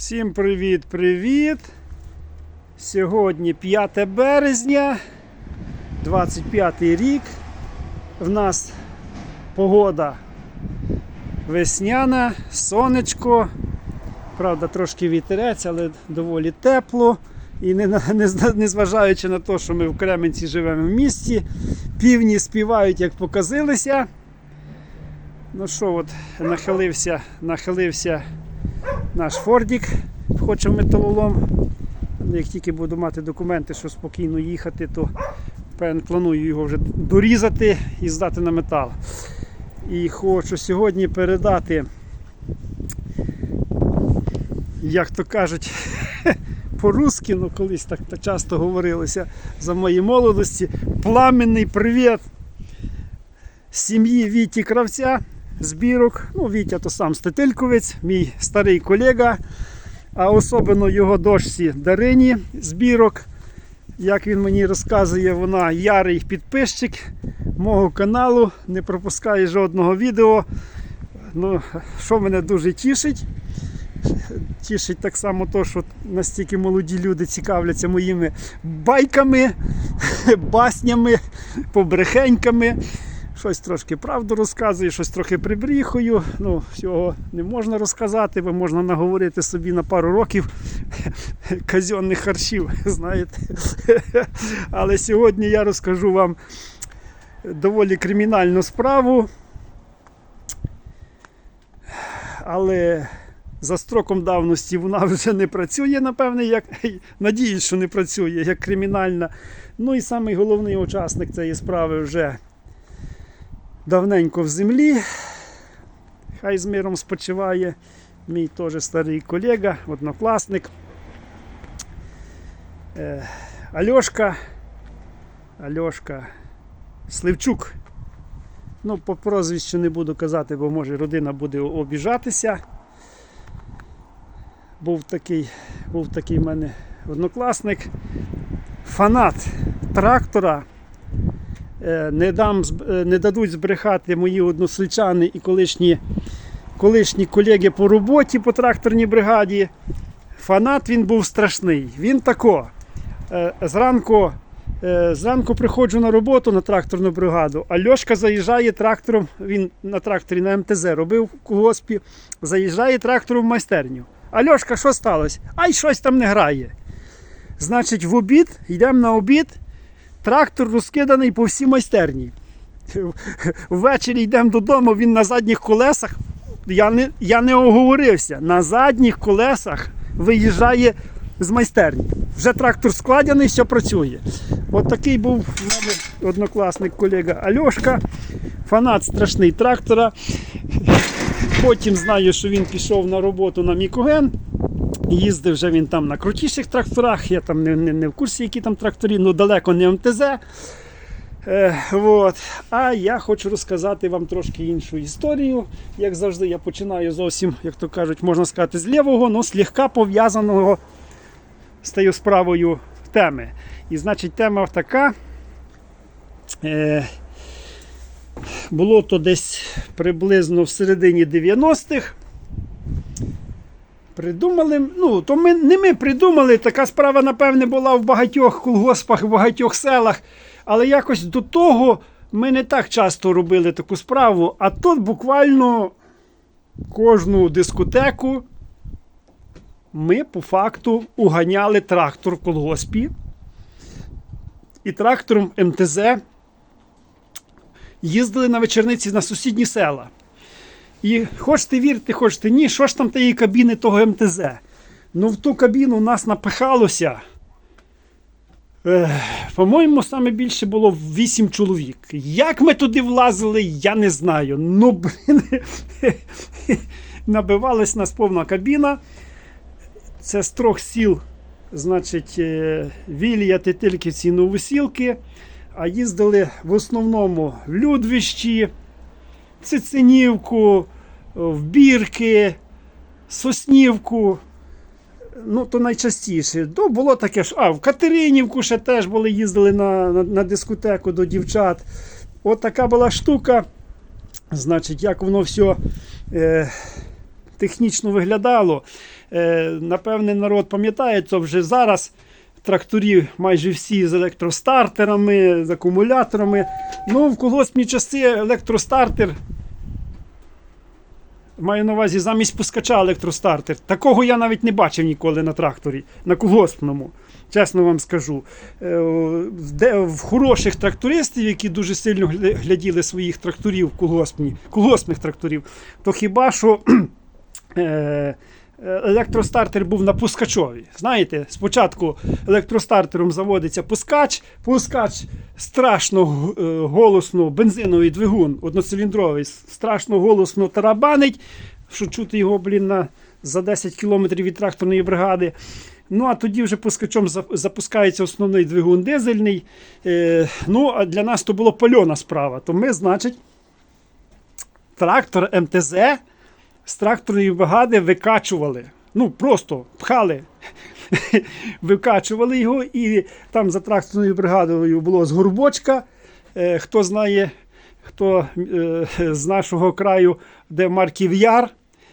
Всім привіт-привіт! Сьогодні 5 березня, 25 рік. В нас погода весняна, сонечко. Правда, трошки вітерець, але доволі тепло. І не, не, незважаючи на те, що ми в Кременці живемо в місті, півні співають, як показилися. Ну що, от, нахилився, нахилився наш Фордік, хоче в металолом. Як тільки буду мати документи, що спокійно їхати, то планую його вже дорізати і здати на метал. І хочу сьогодні передати, як то кажуть, по-русски, ну колись так, так часто говорилося за моєї молодості. Пламенний привіт сім'ї Віті Кравця збірок. Ну, Вітя то сам Стетельковець, мій старий колега, а особливо його дочці Дарині збірок. Як він мені розказує, вона ярий підписчик мого каналу, не пропускає жодного відео. Ну, що мене дуже тішить. Тішить так само то, що настільки молоді люди цікавляться моїми байками, баснями, побрехеньками. Щось трошки правду розказую, щось трохи прибріхую. Ну, всього не можна розказати, бо можна наговорити собі на пару років казенних харчів, знаєте. Але сьогодні я розкажу вам доволі кримінальну справу. Але за строком давності вона вже не працює, напевне, як надіюсь, що не працює як кримінальна. Ну і самий головний учасник цієї справи вже давненько в землі. Хай з миром спочиває. Мій теж старий колега, однокласник. Е, Альошка. Альошка Сливчук. Ну, по прозвищу не буду казати, бо може родина буде обіжатися. Був такий, був такий в мене однокласник, фанат трактора. Е, не, дам, е, не дадуть збрехати мої односельчани і колишні, колишні колеги по роботі по тракторній бригаді. Фанат він був страшний. Він тако. е, Зранку, зранку приходжу на роботу на тракторну бригаду. а Льошка заїжджає трактором, він на тракторі на МТЗ робив в колгоспі, заїжджає трактором в майстерню. Альошка, що сталося? Ай, щось там не грає. Значить, в обід, йдемо на обід, трактор розкиданий по всій майстерні. Ввечері йдемо додому, він на задніх колесах. Я не, я не оговорився. На задніх колесах виїжджає з майстерні. Вже трактор складений, все працює. От такий був мене однокласник колега Альошка, фанат страшний трактора. Потім знаю, що він пішов на роботу на Мікоген. Їздив вже він там на крутіших тракторах. Я там не, не, не в курсі, які там трактори, ну далеко не МТЗ. Е, вот. А я хочу розказати вам трошки іншу історію. Як завжди, я починаю зовсім, як то кажуть, можна сказати, з лівого, але слегка пов'язаного з тією справою теми. І значить, тема така. Е, було то десь приблизно в середині 90-х. Придумали, ну, то ми не ми придумали, така справа, напевне, була в багатьох колгоспах, в багатьох селах. Але якось до того ми не так часто робили таку справу. А тут буквально кожну дискотеку ми по факту уганяли трактор в колгоспі. І трактором МТЗ їздили на вечорниці на сусідні села. І хочете вірити, хочете ні, що ж там тієї кабіни того МТЗ? Ну, в ту кабіну нас напихалося. Ех, по-моєму, саме більше було 8 чоловік. Як ми туди влазили, я не знаю. Ну, блін, набивалась нас повна кабіна. Це з трьох сіл, значить, е, Вілія, Тетильківці, Новосілки. А їздили в основному в Людвищі, Цицинівку, в Бірки, Соснівку. Ну, то найчастіше. То було таке ж. А, в Катеринівку ще теж були, їздили на, на, на дискотеку до дівчат. От така була штука. Значить, як воно все е, технічно виглядало. Е, напевне, народ пам'ятає, то вже зараз тракторі майже всі з електростартерами, з акумуляторами. Ну, в колгоспні часи електростартер. Маю на увазі замість пускача електростартер. Такого я навіть не бачив ніколи на тракторі, на колгоспному. Чесно вам скажу. Е, в хороших трактористів, які дуже сильно гляділи своїх тракторів колгоспні, колгоспних тракторів, то хіба що е, електростартер був на пускачові. Знаєте, спочатку електростартером заводиться пускач, пускач страшно е, голосно, бензиновий двигун одноциліндровий, страшно голосно тарабанить, що чути його, блін, на, за 10 кілометрів від тракторної бригади. Ну, а тоді вже пускачом запускається основний двигун дизельний. Е, ну, а для нас то було пальона справа. То ми, значить, трактор МТЗ з тракторної бригади викачували. Ну, просто пхали, викачували його, і там за тракторною бригадою було з горбочка. Е, хто знає, хто е, з нашого краю, де Марків Яр,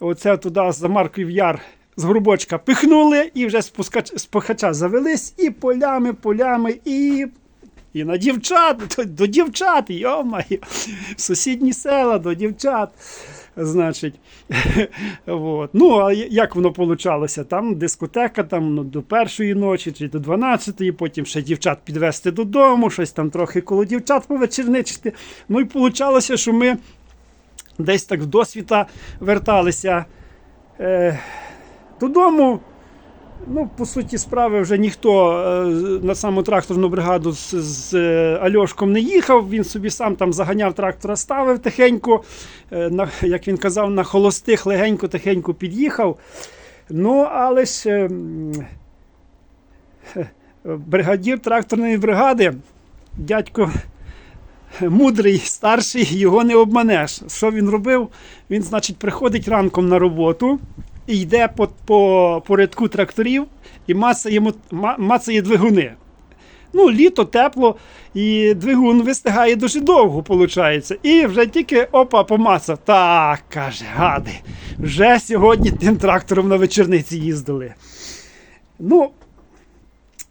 оце туди за Марків Яр з горбочка пихнули і вже з пускач- завелись, і полями, полями, і і на дівчат, до, до дівчат, йомаю, в сусідні села до дівчат. Значить, вот. ну, а як воно получалося? Там дискотека там, ну, до першої ночі чи до 12-ї, потім ще дівчат підвести додому, щось там трохи коло дівчат повечерничити. Ну і получалося, що ми десь так в досвіта верталися е, додому. Ну, по суті справи, вже ніхто е, на саму тракторну бригаду з, з е, Альошком не їхав. Він собі сам там заганяв трактора, ставив тихенько, е, на, як він казав, на холостих легенько, тихенько під'їхав. Ну, але ж бригадір тракторної бригади, дядько мудрий, старший, його не обманеш. Що він робив? Він, значить, приходить ранком на роботу йде по, по, по рядку тракторів і мацає, мацає двигуни. Ну, літо тепло, і двигун вистигає дуже довго, виходить. І вже тільки опа, помацав. Так, каже, гади, вже сьогодні тим трактором на вечорниці їздили. Ну,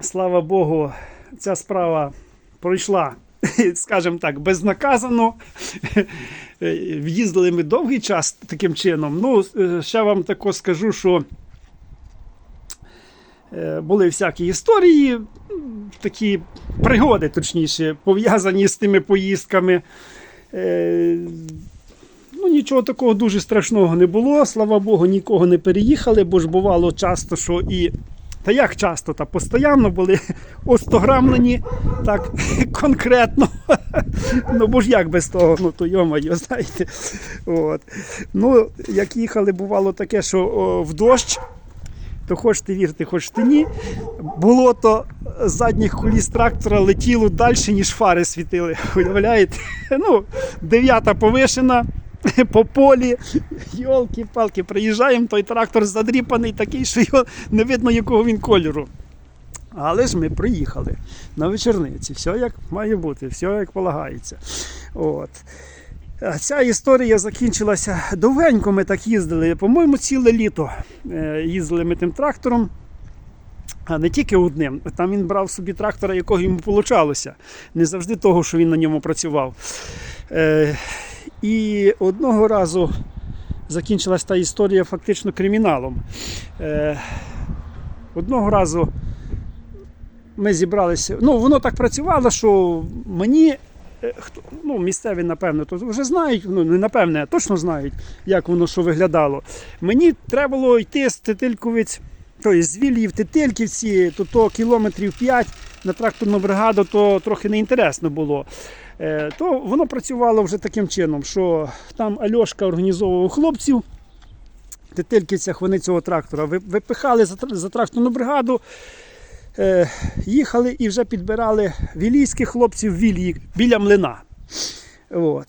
слава Богу, ця справа пройшла, скажімо так, безнаказано. Е, В'їздили ми довгий час таким чином. Ну, е, ще вам тако скажу, що е, були всякі історії, такі пригоди, точніше, пов'язані з тими поїздками. Ну, нічого такого дуже страшного не було. Слава Богу, нікого не переїхали, бо ж бувало часто, що і. Та як часто, та постійно були остограмлені так конкретно. Ну, бо ж як без того, ну то йомайо, знаєте. От. Ну, як їхали, бувало таке, що о, в дощ, то хочете вірте, хочете ні. Було то з задніх коліс трактора летіло далі, ніж фари світили. Уявляєте? Ну, дев'ята повишена. По полі, йолки-палки, приїжджаємо, той трактор задріпаний, такий, що його не видно, якого він кольору. Але ж ми приїхали на вечорниці. Все як має бути, все як полагається. От. Ця історія закінчилася довгенько. Ми так їздили. По-моєму, ціле літо е, їздили ми тим трактором. А не тільки одним. Там він брав собі трактора, якого йому получалося. Не завжди того, що він на ньому працював. І одного разу закінчилася та історія фактично криміналом. Е, одного разу ми зібралися. Ну, воно так працювало, що мені. е, Хто, ну, місцеві, напевно, то вже знають, ну не напевне, а точно знають, як воно що виглядало. Мені треба було йти з Тетильковиць, тобто з Вілії в Тетильківці, то, то кілометрів 5 на тракторну бригаду, то трохи неінтересно було. Е, то воно працювало вже таким чином, що там Альошка організовував хлопців. В вони цього трактора випихали за, тракторну бригаду. Е, їхали і вже підбирали вілійських хлопців вілії біля млина. От.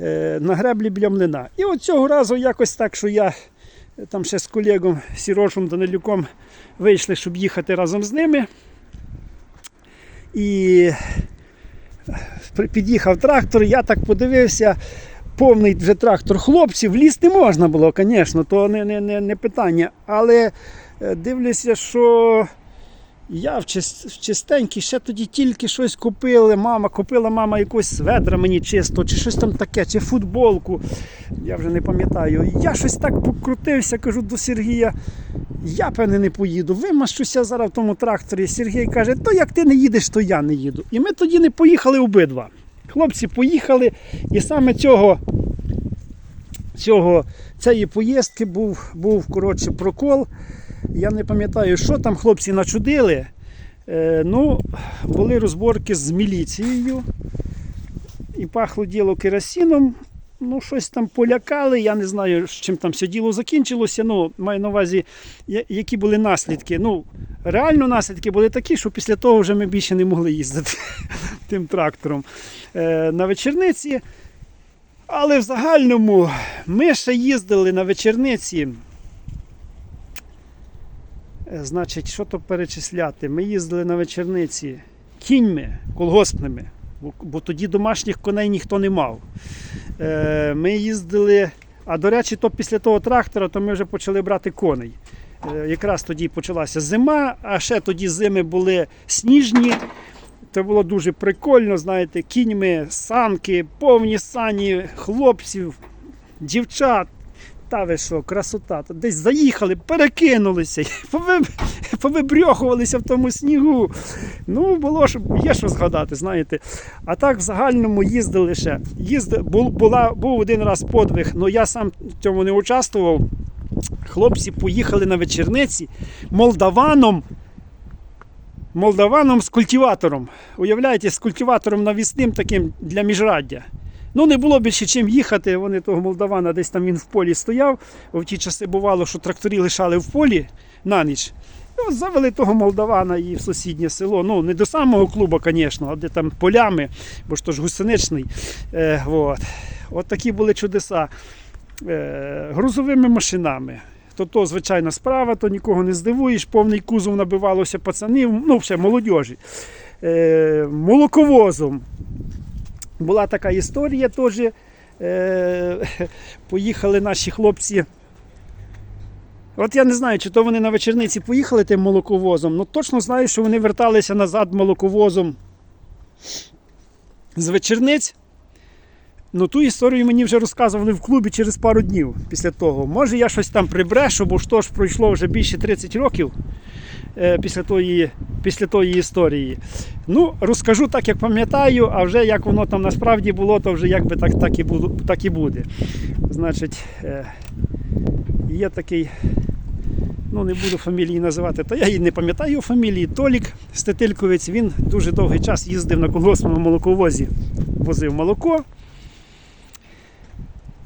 Е, на греблі біля млина. І от цього разу якось так, що я там ще з колегом Сірошем Данилюком вийшли, щоб їхати разом з ними. І під'їхав трактор, я так подивився. повний вже трактор хлопців. Лізти можна було, звісно, то не, не, не, питання. Але е, дивлюся, що я в, чис- в ще тоді тільки щось купили. Мама купила мама якось ведра мені чисто, чи щось там таке, чи футболку. Я вже не пам'ятаю. Я щось так покрутився, кажу до Сергія. Я певне не поїду. Вимащуся зараз в тому тракторі. Сергій каже, то як ти не їдеш, то я не їду. І ми тоді не поїхали обидва. Хлопці поїхали, і саме цього, цього цієї поїздки був, був коротше, прокол. Я не пам'ятаю, що там хлопці начудили. Е, ну, були розборки з міліцією. І пахло діло керосином. Ну, щось там полякали. Я не знаю, з чим там все діло закінчилося. Ну, маю на увазі, які були наслідки. Ну, реально наслідки були такі, що після того вже ми більше не могли їздити тим трактором е, на вечірниці. Але в загальному ми ще їздили на вечірниці. Е, Значить, що то перечисляти? Ми їздили на вечірниці кіньми колгоспними, бо, тоді домашніх коней ніхто не мав. Е, Ми їздили, а до речі, то після того трактора то ми вже почали брати коней. Е, Якраз тоді почалася зима, а ще тоді зими були сніжні. Це було дуже прикольно, знаєте, кіньми, санки, повні сані хлопців, дівчат. Та ви що, красота. Та Десь заїхали, перекинулися, пови- повибрьохувалися в тому снігу. Ну, було ж, є що згадати, знаєте. А так в загальному їздили ще. Їзди, бу- була, був один раз подвиг, але я сам в цьому не участвував. Хлопці поїхали на вечірниці молдаваном. Молдаваном з культиватором. Уявляєте, з культиватором навісним таким для міжраддя. Ну, не було більше чим їхати. Вони того молдавана, десь там він в полі стояв. В ті часи бувало, що тракторі лишали в полі на ніч. От завели того молдавана і в сусіднє село. Ну, не до самого клубу, звісно, а де там полями, бо ж то ж гусеничний. Е, от. от такі були чудеса. Е, грузовими машинами. То то звичайна справа, то нікого не здивуєш. Повний кузов набивалося пацанів, ну ще молодіжі. Е, молоковозом. Була така історія теж. Е, поїхали наші хлопці. От я не знаю, чи то вони на вечорниці поїхали тим молоковозом, але точно знаю, що вони верталися назад молоковозом з вечорниць. Ну, ту історію мені вже розказували в клубі через пару днів після того. Може, я щось там прибрешу, бо ж то пройшло вже більше 30 років е, після тої, після тої історії. Ну, розкажу так, як пам'ятаю, а вже як воно там насправді було, то вже якби так, так, і, було, так і буде. Значить, е, є такий. Ну, не буду фамілії називати, та я її не пам'ятаю фамілії. Толік Стетильковець, він дуже довгий час їздив на колгоспному молоковозі, возив молоко.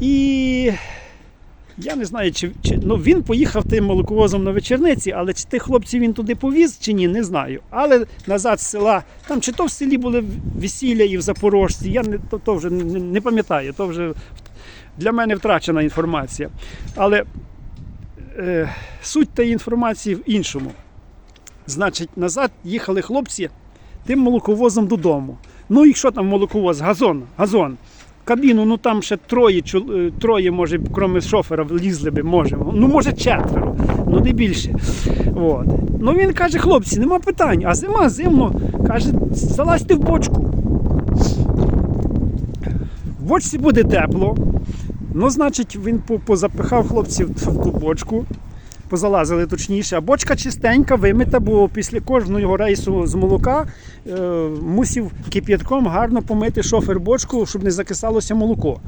І я не знаю, чи, чи ну, він поїхав тим молоковозом на вечірниці, але чи тих хлопців він туди повіз, чи ні, не знаю. Але назад з села, там чи то в селі були весілля і в Запорожці, я не, то, то вже не, не пам'ятаю, то вже для мене втрачена інформація. Але е, суть тієї інформації в іншому. Значить, назад їхали хлопці тим молоковозом додому. Ну і що там молоковоз? Газон, газон. Кабіну, ну там ще троє, е, троє може, крім шофера, влізли би, може. Ну, може, четверо, ну не більше. От. Ну він каже, хлопці, нема питань, а зима зимно. Каже, залазьте в бочку. В бочці буде тепло. Ну, значить, він позапихав хлопців в ту бочку, позалазили точніше, а бочка чистенька, вимита, бо після кожного рейсу з молока е, мусив кип'ятком гарно помити шофер бочку, щоб не закисалося молоко.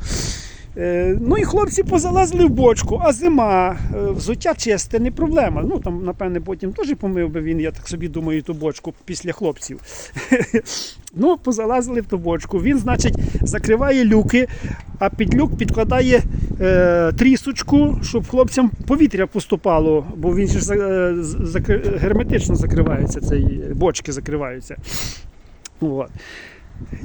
Е, ну і хлопці позалазили в бочку, а зима, е, взуття чисте, не проблема. Ну там, напевне, потім теж помив би він, я так собі думаю, ту бочку після хлопців. ну, позалазили в ту бочку. Він, значить, закриває люки, а під люк підкладає е, трісочку, щоб хлопцям повітря поступало, бо він ж е, герметично закривається, цей бочки закриваються. От.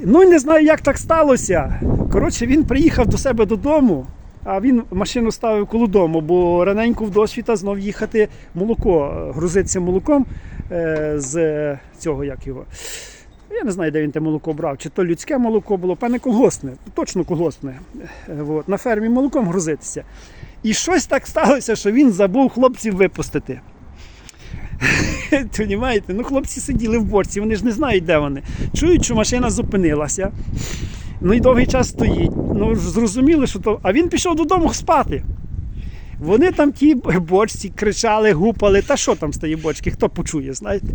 Ну не знаю, як так сталося. Коротше, він приїхав до себе додому, а він машину ставив коло дому, бо раненько в досвіта знов їхати молоко, е, грузитися молоком е, з цього, як його. Я не знаю, де він те молоко брав, чи то людське молоко було, певне колгоспне, точно колгоспне. Е, От, на фермі молоком грузитися. І щось так сталося, що він забув хлопців випустити. Ну, хлопці сиділи в борці, вони ж не знають, де вони. Чують, що машина зупинилася. Ну і довгий час стоїть. Ну, зрозуміли, що то. А він пішов додому спати. Вони там ті бочці кричали, гупали, та що там тієї бочки, хто почує, знаєте?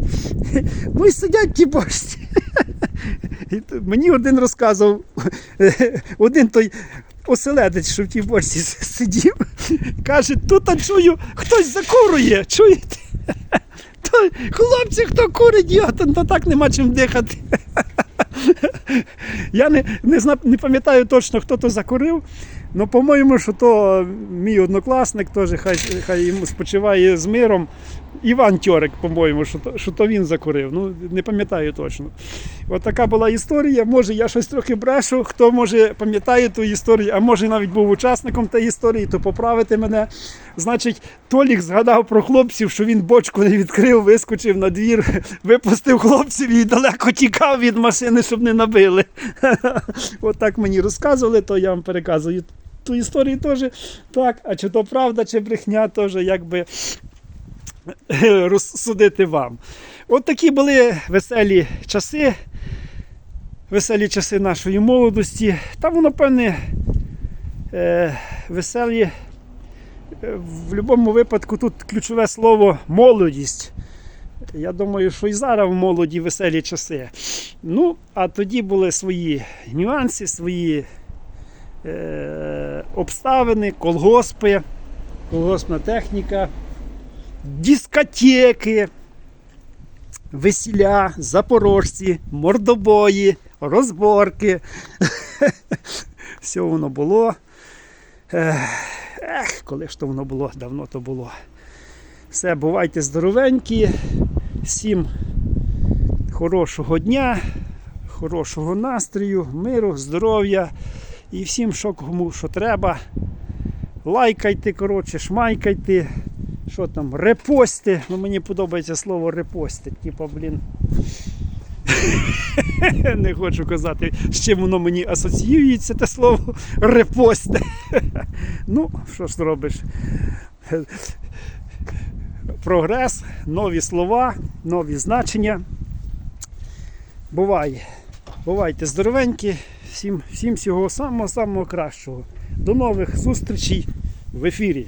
Ну і сидять ті бочці. Мені один розказував, один той оселедець, що в тій бочці сидів, каже, тут чую, хтось закурує, чуєте? Хлопці, хто курить, його, то, так нема чим дихати. Я не, не, не пам'ятаю точно, хто то закурив. Ну, по-моєму, що то мій однокласник, теж хай, хай йому спочиває з миром. Іван Тьорик, по-моєму, що то, що то він закурив. Ну, не пам'ятаю точно. От така була історія. Може, я щось трохи брешу. Хто може пам'ятає ту історію, а може навіть був учасником тієї історії, то поправити мене. Значить, Толік згадав про хлопців, що він бочку не відкрив, вискочив на двір, випустив хлопців і далеко тікав від машини, щоб не набили. От так мені розказували, то я вам переказую ту історію теж. Так, а чи то правда, чи брехня, теж якби розсудити вам. От такі були веселі часи, веселі часи нашої молодості. Та воно, певне, е, веселі. Е, В будь-якому випадку тут ключове слово молодість. Я думаю, що і зараз в молоді веселі часи. Ну, а тоді були свої нюанси, свої е, обставини, колгоспи, колгоспна техніка, дискотеки, весіля, запорожці, мордобої, розборки. Все воно було. Ех, коли ж то воно було, давно то було. Все, бувайте здоровенькі. Всім хорошого дня, хорошого настрою, миру, здоров'я і всім, що кому що треба. Лайкайте, коротше, шмайкайте. Що там, репости. Ну, мені подобається слово репости. Типа, блін. Не хочу казати, з чим воно мені асоціюється те слово репости. Ну, що ж зробиш? Прогрес, нові слова, нові значення. Буває. Бувайте здоровенькі. Всім, всім всього самого-самого кращого. До нових зустрічей в ефірі.